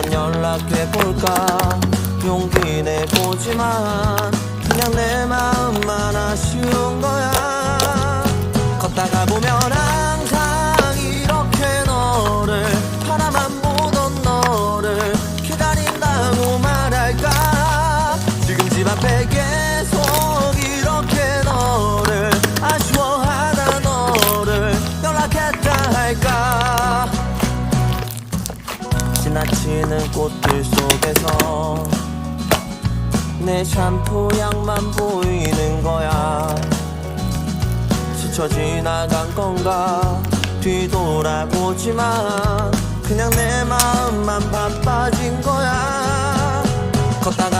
한번 연락해볼까? 용기 내보지만 그냥 내 마음만 아쉬운 거야 속에서 내 샴푸 향만 보이는 거야. 스쳐 지나간 건가 뒤돌아보지만 그냥 내 마음만 바빠진 거야. 걷다가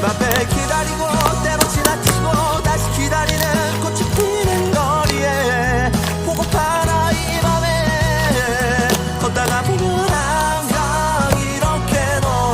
baby, I beg you, daddy.